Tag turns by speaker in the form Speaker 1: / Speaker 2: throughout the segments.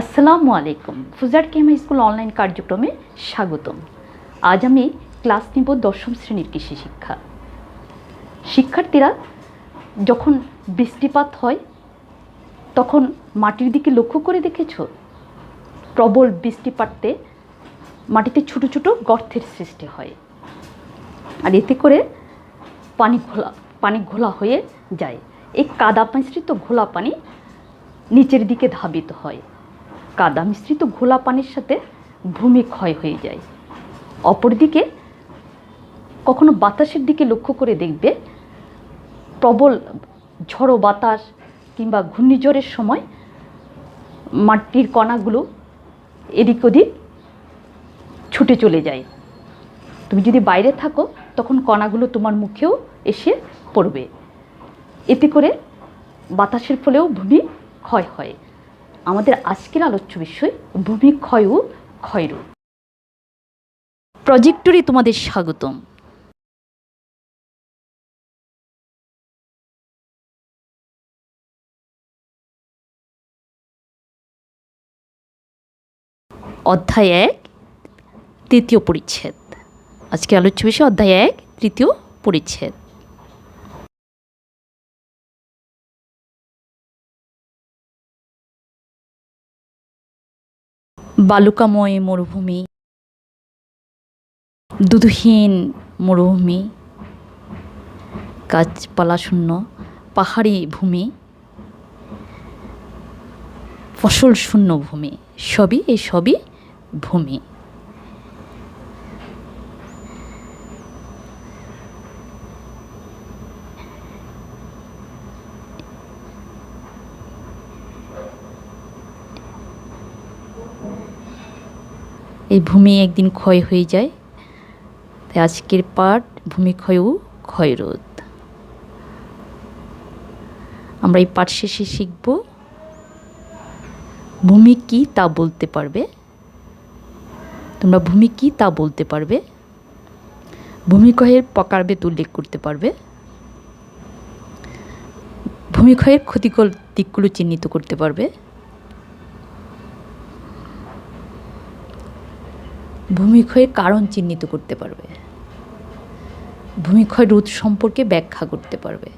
Speaker 1: আসসালামু আলাইকুম। ফুজার কেমা school online কার্যক্রমে স্বাগতম। আজ আমি ক্লাস নিব দশম শ্রেণির কৃষি শিক্ষা। শিক্ষার্থীরা যখন বৃষ্টিপাত হয়, তখন মাটির দিকে লক্ষ্য করে দেখেছ? প্রবল বৃষ্টিপাতে মাটিতে ছোট ছোট গর্তের সৃষ্টি হয়। আর এতে করে পানি ঘোলা পানি ঘোলা হয়ে যায়। এই কাদা মিশ্রিত ঘোলা পানি নিচের দিকে ধাবিত হয়। কাদা মিশ্রিত ঘোলা পানির সাথে ভূমি ক্ষয় হয়ে যায়। অপরদিকে, কখনো বাতাসের দিকে লক্ষ্য করে দেখবে, প্রবল ঝড়ো বাতাস কিংবা ঘূর্ণিঝড়ের সময় মাটির কণাগুলো এদিক ওদিক ছুটে চলে যায়। তুমি যদি বাইরে থাকো, তখন কণাগুলো তোমার মুখেও এসে পড়বে। এতে করে বাতাসের ফলেও ভূমি ক্ষয় হয়। আমাদের আজকের আলোচ্য বিষয় ভূমি ক্ষয় ক্ষয়রূপ প্রজেক্টরে তোমাদের স্বাগতম। অধ্যায় এক, তৃতীয় পরিচ্ছেদ। আজকে আলোচ্য বিষয় অধ্যায় এক, তৃতীয় পরিচ্ছেদ। বালুকাময় মরুভূমি দুধহীন মরুভূমি গাছপালাশূন্য পাহাড়ি ভূমি ফসল শূন্য ভূমি সবই এই সবই ভূমি। এই ভূমি একদিন ক্ষয় হয়ে যায়। তাই আজকের পাঠ ভূমি ক্ষয় ও ক্ষয়রোধ। আমরা এই পাঠ শেষে শিখব, ভূমি কি তা বলতে পারবে? তোমরা ভূমি কি তা বলতে পারবে? ভূমিক্ষয়ের প্রকারভেদ উল্লেখ করতে পারবে। ভূমিক্ষয়ের ক্ষতিকর দিকগুলো চিহ্নিত করতে পারবে। ভূমিক্ষয়ের কারণ চিহ্নিত করতে পারবে। ভূমিক্ষয় রোধ সম্পর্কে ব্যাখ্যা করতে পারবে।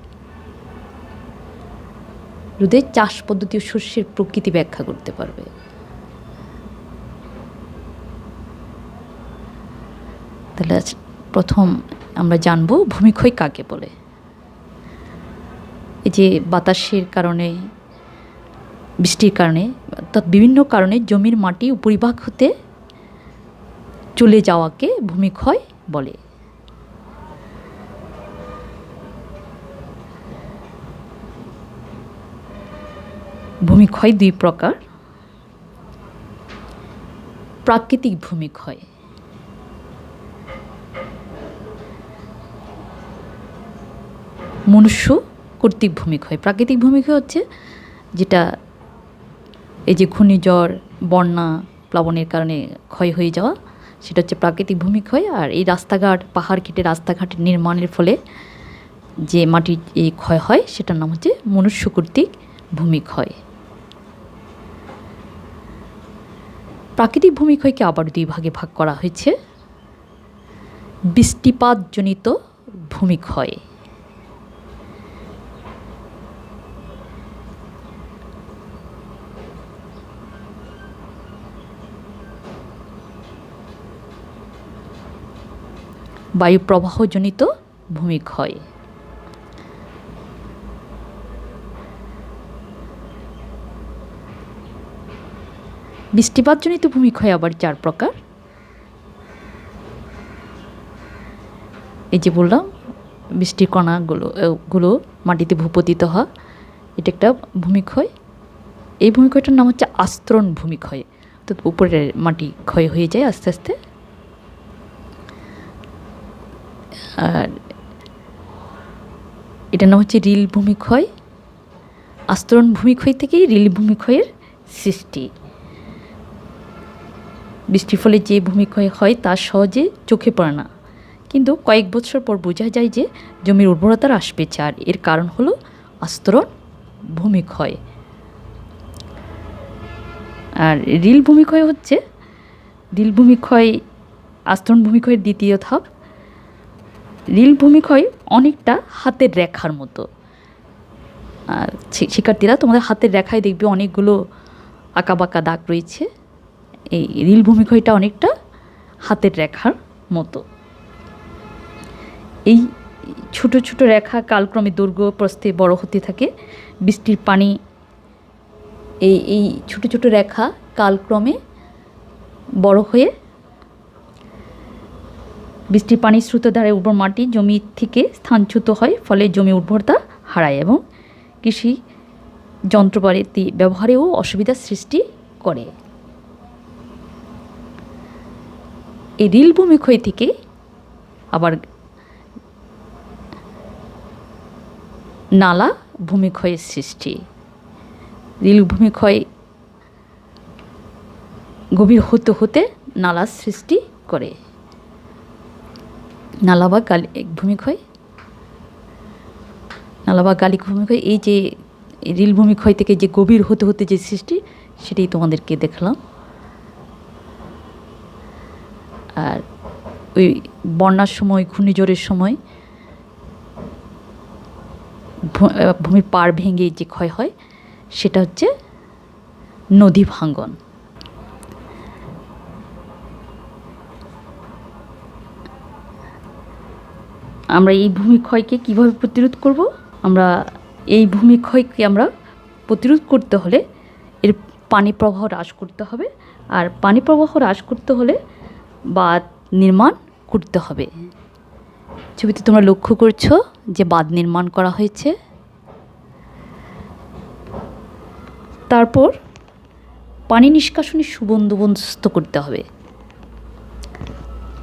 Speaker 1: রোদের চাষ পদ্ধতি ও শস্যের প্রকৃতি ব্যাখ্যা করতে পারবে। তাহলে প্রথম আমরা জানব ভূমিক্ষয় কাকে বলে। এই যে বাতাসের কারণে, বৃষ্টির কারণে, অর্থাৎ বিভিন্ন কারণে জমির মাটি উপরিভাগ হতে চলে যাওয়াকে ভূমিক্ষয় বলে। ভূমিক্ষয় দুই প্রকার। প্রাকৃতিক ভূমিক্ষয়। মনুষ্য কর্তৃক ভূমিক্ষয়। প্রাকৃতিক ভূমিক্ষয় হচ্ছে যেটা এই যে ঘূর্ণিঝড়, বন্যা, প্লাবনের কারণে ক্ষয় হয়ে যাওয়া সেটা হচ্ছে প্রাকৃতিক ভূমিক্ষয় আর এই রাস্তাঘাট, পাহাড় কেটে রাস্তাঘাট নির্মাণের ফলে যে মাটির এই ক্ষয় হয়, সেটার নাম হচ্ছে মনুষ্য কর্তৃক ভূমিক্ষয় প্রাকৃতিক ভূমিক্ষয়কে আবার দুই ভাগে ভাগ করা হয়েছে। বৃষ্টিপাতজনিত ভূমিক্ষয় বায়ুপ্রবাহজনিত ভূমিক্ষয় বৃষ্টিপাতজনিত ভূমিক্ষয় আবার চার প্রকার। এই যে বললাম, বৃষ্টির কণাগুলো গুলো মাটিতে ভূপতিত হয় এটা একটা ভূমিক্ষয় এই ভূমিক্ষয়টার নাম হচ্ছে আস্তরণ ভূমিক্ষয় তো উপরের মাটি ক্ষয় হয়ে যায় আস্তে আস্তে আর এটার নাম হচ্ছে রিল ভূমিক্ষয় আস্তরণ ভূমিক্ষয় থেকেই রিল ভূমিক্ষয়ের সৃষ্টি। বৃষ্টির ফলে যে ভূমিক্ষয় হয়, তা সহজে চোখে পড়ে না। কিন্তু কয়েক বছর পর বোঝা যায় যে জমির উর্বরতা হ্রাস পেয়েছে আর এর কারণ হলো আস্তরণ ভূমিক্ষয় আর রিল ভূমিক্ষয় হচ্ছে, রিল ভূমিক্ষয় আস্তরণ ভূমিক্ষয়ের দ্বিতীয় ধাপ রিল ভূমিক্ষয় অনেকটা হাতের রেখার মতো। আর শিক্ষার্থীরা তোমাদের হাতের রেখায় দেখবে অনেকগুলো আঁকাবাঁকা দাগ রয়েছে। এই রিল ভূমিক্ষয়টা অনেকটা হাতের রেখার মতো। এই ছোট ছোট রেখা কালক্রমে দৈর্ঘ্য প্রস্থে বড় হতে থাকে। বৃষ্টির পানি এই এই ছোট ছোট রেখা কালক্রমে বড় হয়ে বৃষ্টির পানির স্রোত দ্বারা উর্বর মাটি জমি থেকে স্থানচ্যুত হয়, ফলে জমি উর্বরতা হারায় এবং কৃষি যন্ত্রপাতি ব্যবহারেও অসুবিধার সৃষ্টি করে। এই রিল ভূমিক্ষয় থেকে আবার নালা ভূমিক্ষয়ের সৃষ্টি। রিল ভূমিক্ষয় গভীর হতে হতে নালার সৃষ্টি করে। নালা বা গালি ভূমিক্ষয় নালা বা গালি ভূমিক্ষয় এই যে রিল ভূমিক্ষয় থেকে যে গভীর হতে হতে যে সৃষ্টি সেটাই তোমাদেরকে দেখলাম। আর ওই বন্যার সময়, ঘূর্ণিঝড়ের সময় ভূমির পাড় ভেঙে যে ক্ষয় হয়, সেটা হচ্ছে নদী ভাঙ্গন। আমরা এই ভূমিক্ষয়কে কীভাবে প্রতিরোধ করব? আমরা এই ভূমিক্ষয়কে আমরা প্রতিরোধ করতে হলে এর পানি প্রবাহ হ্রাস করতে হবে। আর পানি প্রবাহ হ্রাস করতে হলে বাঁধ নির্মাণ করতে হবে। ছবিতে তোমরা লক্ষ্য করছ যে বাঁধ নির্মাণ করা হয়েছে। তারপর পানি নিষ্কাশনের সুবন্দোবস্ত করতে হবে।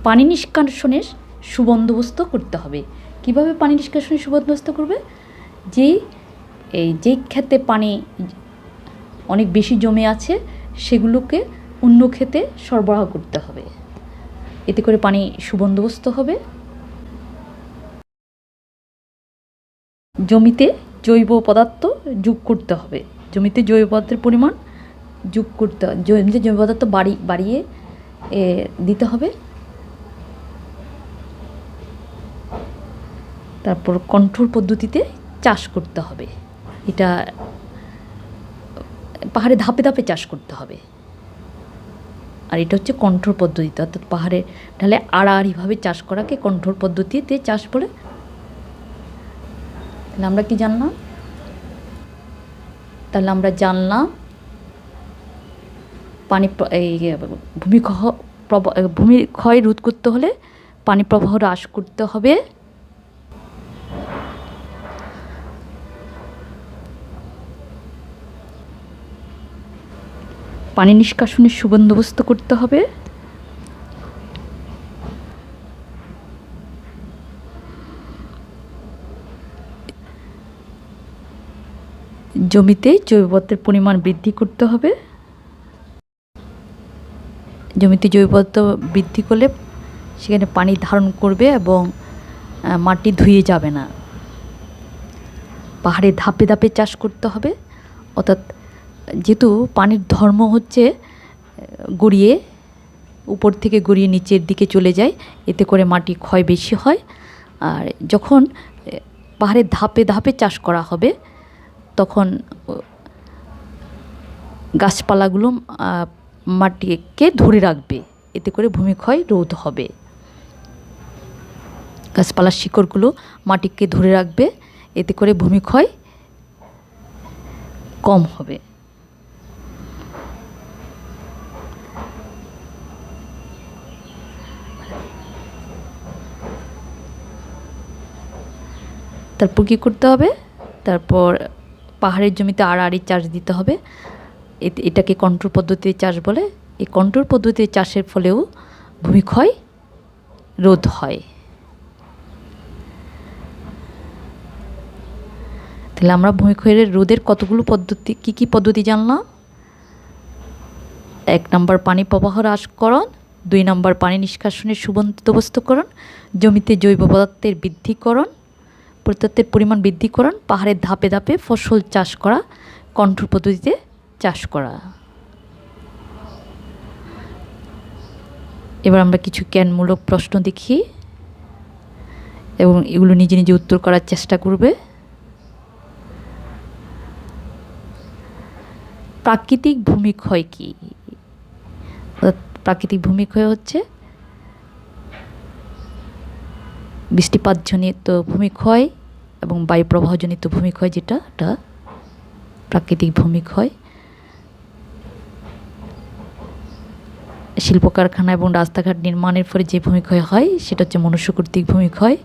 Speaker 1: পানি নিষ্কাশনের সুবন্দোবস্ত করতে হবে। কীভাবে পানি নিষ্কাশনের সুবন্দোবস্ত করবে? যেই এই যেই ক্ষেতে পানি অনেক বেশি জমে আছে, সেগুলোকে অন্য ক্ষেতে সরবরাহ করতে হবে। এতে করে পানি সুবন্দোবস্ত হবে। জমিতে জৈব পদার্থ যোগ করতে হবে। জমিতে জৈব পদার্থের পরিমাণ যোগ করতে, জমিতে জৈব পদার্থ বাড়ি, বাড়িয়ে দিতে হবে। তারপর কন্ট্রোল পদ্ধতিতে চাষ করতে হবে। এটা পাহাড়ে ধাপে ধাপে চাষ করতে হবে। আর এটা হচ্ছে কন্ট্রোল পদ্ধতিতে, অর্থাৎ পাহাড়ে ঢালে আড়াআড়িভাবে চাষ করাকে কন্ট্রোল পদ্ধতিতে চাষ বলে তাহলে আমরা কি জানলাম? তাহলে আমরা জানলাম পানি এই ভূমিক্ষহ প্রব- ভূমির ক্ষয় রোধ করতে হলে পানি প্রবাহ হ্রাস করতে হবে। পানি নিষ্কাশনের সুবন্দোবস্ত করতে হবে। জমিতে জৈব পদার্থের পরিমাণ বৃদ্ধি করতে হবে। জমিতে জৈব পদার্থ বৃদ্ধি করলে সেখানে পানি ধারণ করবে এবং মাটি ধুয়ে যাবে না। পাহাড়ে ধাপে ধাপে চাষ করতে হবে, অর্থাৎ যেহেতু পানির ধর্ম হচ্ছে গড়িয়ে উপর থেকে গড়িয়ে নিচের দিকে চলে যায় এতে করে মাটি ক্ষয় বেশি হয়। আর যখন আহ, পাহাড়ে ধাপে ধাপে চাষ করা হবে তখন গাছপালাগুলো মাটিকে ধরে রাখবে এতে করে ভূমিক্ষয় রোধ হবে। গাছপালার শিকড়গুলো মাটিকে ধরে রাখবে এতে করে ভূমিক্ষয় কম হবে। তারপর কী করতে হবে? তারপর পাহাড়ের জমিতে আড়াআড়ি চাষ দিতে হবে। এটাকে কন্ট্রোল পদ্ধতিতে চাষ বলে। এই কন্ট্রোল পদ্ধতিতে চাষের ফলেও ভূমিক্ষয় রোধ হয়। তাহলে আমরা ভূমিক্ষয়ের রোধের কতগুলো পদ্ধতি, কি কি পদ্ধতি জানলাম? এক নম্বর পানি প্রবাহ হ্রাসকরণ, দুই নম্বর পানি নিষ্কাশনের সুবন্দোবস্তকরণ, জমিতে জৈব পদার্থের বৃদ্ধিকরণ পরিত্যক্তের পরিমাণ বৃদ্ধি করান পাহাড়ের ধাপে ধাপে ফসল চাষ করা, কন্ট্রোল পদ্ধতিতে চাষ করা। এবার আমরা কিছু জ্ঞানমূলক প্রশ্ন দেখি এবং এগুলো নিজে নিজে উত্তর করার চেষ্টা করবে। প্রাকৃতিক ভূমিক্ষয় কী? প্রাকৃতিক ভূমিক্ষয় হচ্ছে বৃষ্টিপাতজনিত ভূমিক্ষয় এবং বায়ু প্রবাহজনিত ভূমিক্ষয় যেটা, এটা প্রাকৃতিক ভূমিক্ষয়। শিল্প কারখানা এবং রাস্তাঘাট নির্মাণের ফলে যে ভূমিক্ষয় হয়, সেটা হচ্ছে মনুষ্য কর্তৃক ভূমিক্ষয়।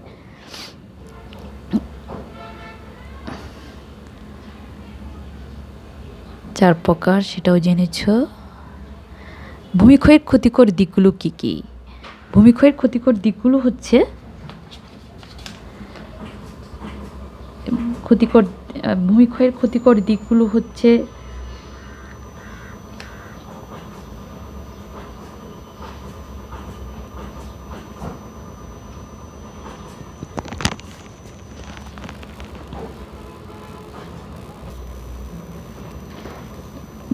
Speaker 1: চার প্রকার, সেটাও জেনেছ। ভূমিক্ষয়ের ক্ষতিকর দিকগুলো কি কি? ভূমিক্ষয়ের ক্ষতিকর দিকগুলো হচ্ছে ক্ষতিকর ভূমিক্ষয়ের ক্ষতিকর দিকগুলো হচ্ছে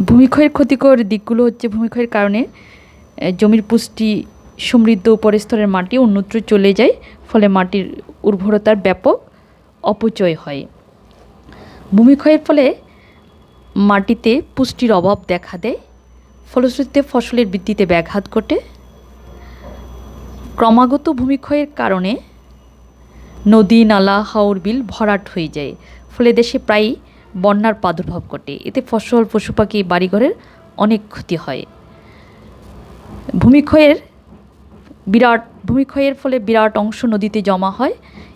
Speaker 1: ভূমিক্ষয়ের ক্ষতিকর দিকগুলো হচ্ছে ভূমিক্ষয়ের কারণে জমির পুষ্টি সমৃদ্ধ উপরের স্তরের মাটি অন্যত্র চলে যায়, ফলে মাটির উর্বরতার ব্যাপক অপচয় হয়। ভূমিক্ষয়ের ফলে মাটিতে পুষ্টির অভাব দেখা দেয়, ফলশ্রুতিতে ফসলের বৃদ্ধিতে ব্যাঘাত ঘটে। ক্রমাগত ভূমিক্ষয়ের কারণে নদী, নালা, হাওর, বিল ভরাট হয়ে যায়। ফলে দেশে প্রায়ই বন্যার প্রাদুর্ভাব ঘটে। এতে ফসল পশু পাখি বাড়িঘরের অনেক ক্ষতি হয়। ভূমিক্ষয়ের বিরাট, ভূমিক্ষয়ের ফলে বিরাট অংশ নদীতে জমা হয়।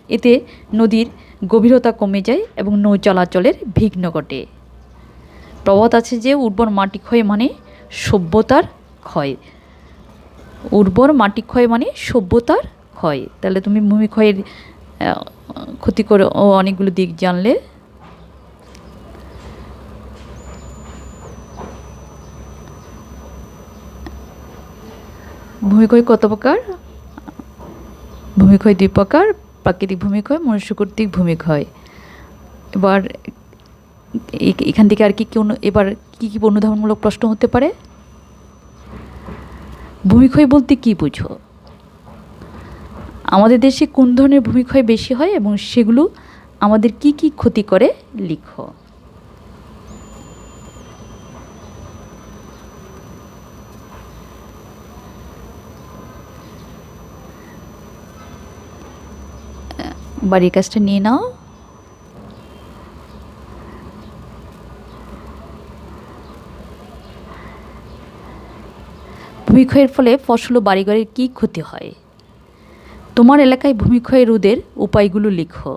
Speaker 1: এতে নদীর গভীরতা কমে যায় এবং নৌ চলাচলের বিঘ্ন ঘটে। প্রবাদ আছে যে উর্বর মাটি ক্ষয় মানে সভ্যতার ক্ষয়। উর্বর মাটি ক্ষয় মানে সভ্যতার ক্ষয়। তাহলে তুমি ভূমিক্ষয়ের আহ, ক্ষতিকর ও অনেকগুলো দিক জানলে। ভূমিক্ষয় কত প্রকার? ভূমিক্ষয় দুই প্রকার প্রাকৃতিক ভূমিক হয় মনুষ্য কর্তৃক ভূমিক হয়। এবার এখান থেকে আর কি কি এবার কী কী অনুধাবনমূলক প্রশ্ন হতে পারে? ভূমিক্ষয় বলতে কী বুঝো? আমাদের দেশে কোন ধরনের ভূমিক্ষয় বেশি হয় এবং সেগুলো আমাদের কি কি ক্ষতি করে? লিখো। বাড়ির কাজটা নিয়ে নাও। ভূমিক্ষয়ের ফলে ফসল ও বাড়িঘরের কী ক্ষতি হয়? তোমার এলাকায় ভূমিক্ষয় রোধের উপায়গুলো লিখো।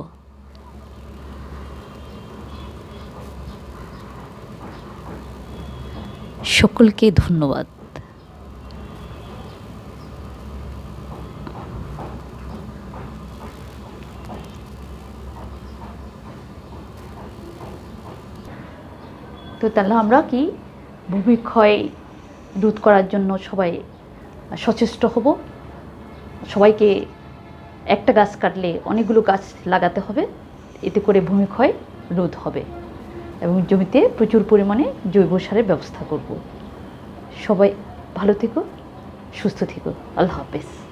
Speaker 1: সকলকে ধন্যবাদ। তো তাহলে আমরা কি ভূমিক্ষয় রোধ করার জন্য সবাই সচেষ্ট হব? সবাইকে একটা গাছ কাটলে অনেকগুলো গাছ লাগাতে হবে, এতে করে ভূমিক্ষয় রোধ হবে এবং জমিতে প্রচুর পরিমাণে জৈব সারের ব্যবস্থা করব। সবাই ভালো থেকো, সুস্থ থেকো। আল্লাহ হাফেজ।